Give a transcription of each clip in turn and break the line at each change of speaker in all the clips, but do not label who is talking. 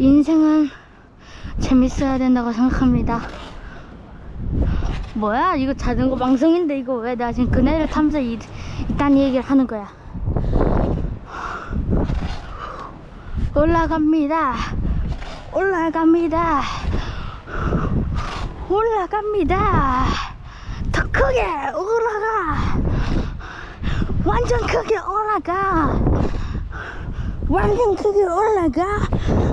인생은 재밌어야 된다고 생각합니다. 뭐야? 이거 자전거 방송인데 이거 왜 내가 지금 그네를 타면서 이, 이딴 얘기를 하는 거야? 올라갑니다. 올라갑니다. 올라갑니다. 더 크게 올라가. 완전 크게 올라가. 완전 크게 올라가.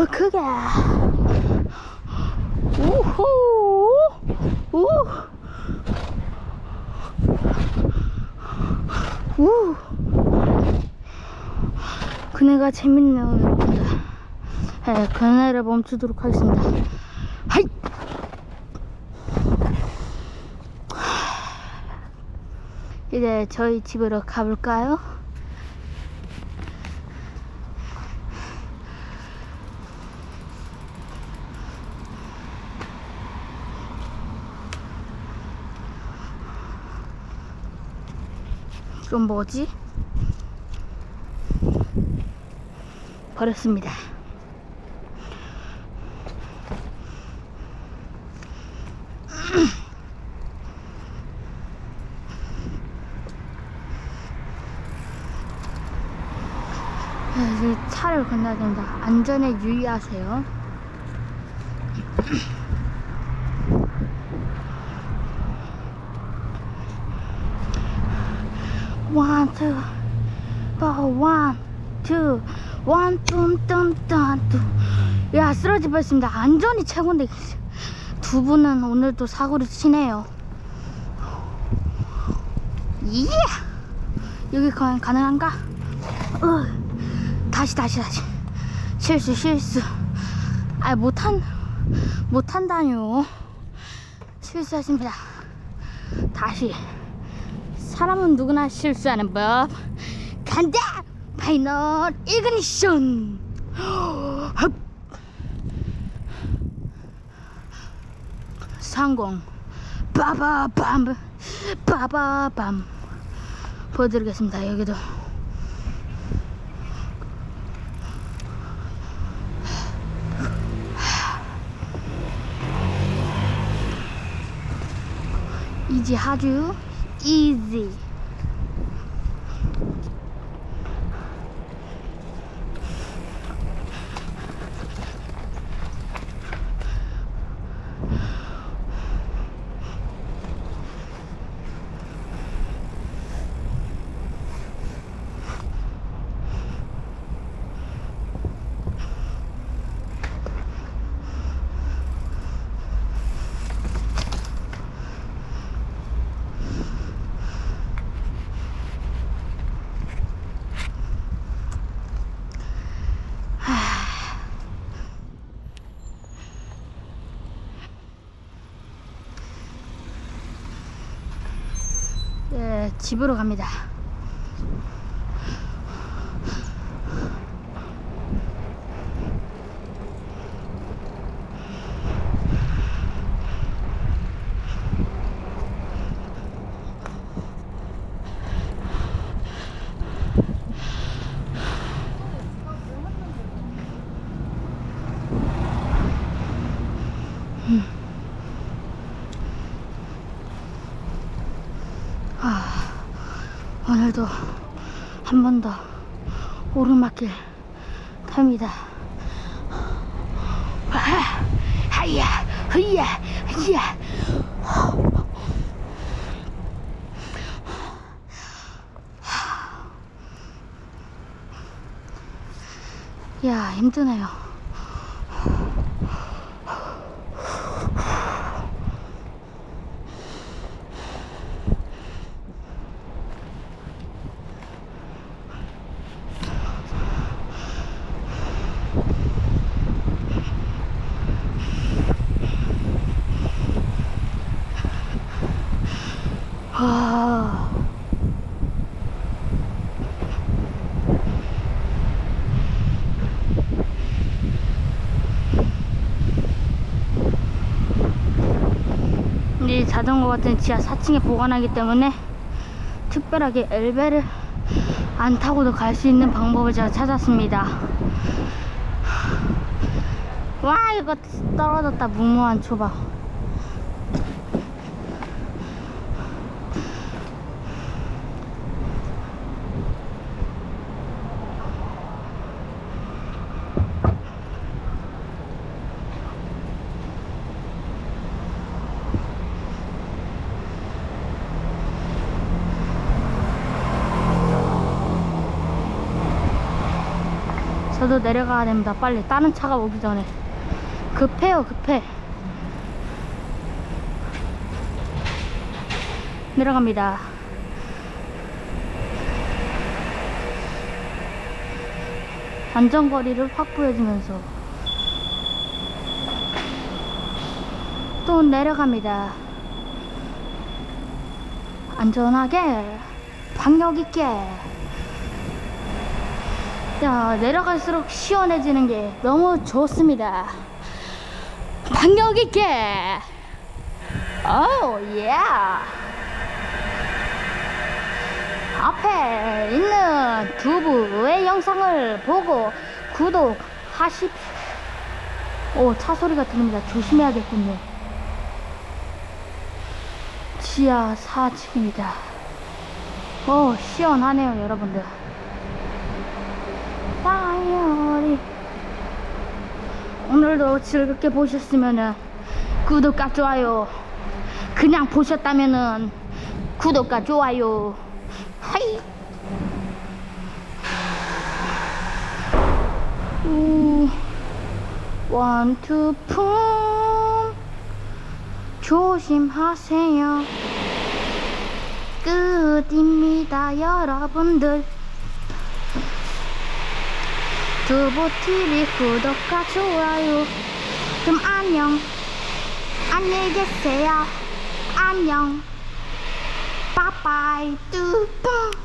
더 크게. 우후. 우. 우. 그네가 재밌네요, 여러분들. 네, 그네를 멈추도록 하겠습니다. 하이! 이제 저희 집으로 가볼까요? 이건 뭐지? 버렸습니다. 아, 이제 차를 건너야 됩니다. 안전에 유의하세요. One, two, 어, one, two, one, 뚱, 뚱, 뚱, 뚱. 야, 쓰러질 뻔했습니다. 안전이 최고인데. 두 분은 오늘도 사고를 치네요. 예! 여기 과연 가능한가? 어, 다시, 다시, 다시. 실수, 실수. 아, 못한, 못한다뇨. 실수했습니다. 다시. 사람은 누구나 실수하는 법. 간다! 파이널 이그니션! 흡! 상공. 빠바밤. 빠바밤. 보여드리겠습니다. 여기도. 이지 하주 easy. 예, 집으로 갑니다. 아, 오늘도 한 번 더 오르막길 탑니다. 와, 하야, 흐야, 흐야. 야, 힘드네요. 자전거 같은 지하 4층에 보관하기 때문에 특별하게 엘베를 안 타고도 갈 수 있는 방법을 제가 찾았습니다. 와 이거 떨어졌다 무모한 초밥. 저도 내려가야 됩니다. 빨리 다른 차가 오기 전에 급해요 급해. 내려갑니다. 안전거리를 확보해주면서 또 내려갑니다. 안전하게 방역 있게. 야 내려갈수록 시원해지는 게 너무 좋습니다. 방역 있게. 오 예. 앞에 있는 두부의 영상을 보고 구독하십시오. 오, 차 소리가 들립니다. 조심해야겠군요. 지하 4층입니다. 오, 시원하네요, 여러분들. 다이어리. 오늘도 즐겁게 보셨으면은 구독과 좋아요. 그냥 보셨다면은 구독과 좋아요. 하이. 우, 원투 품 조심하세요. 끝입니다, 여러분들. 두부TV 구독과 좋아요. 그럼 안녕. 안녕히 계세요. 안녕. 빠빠이 뚜뚜.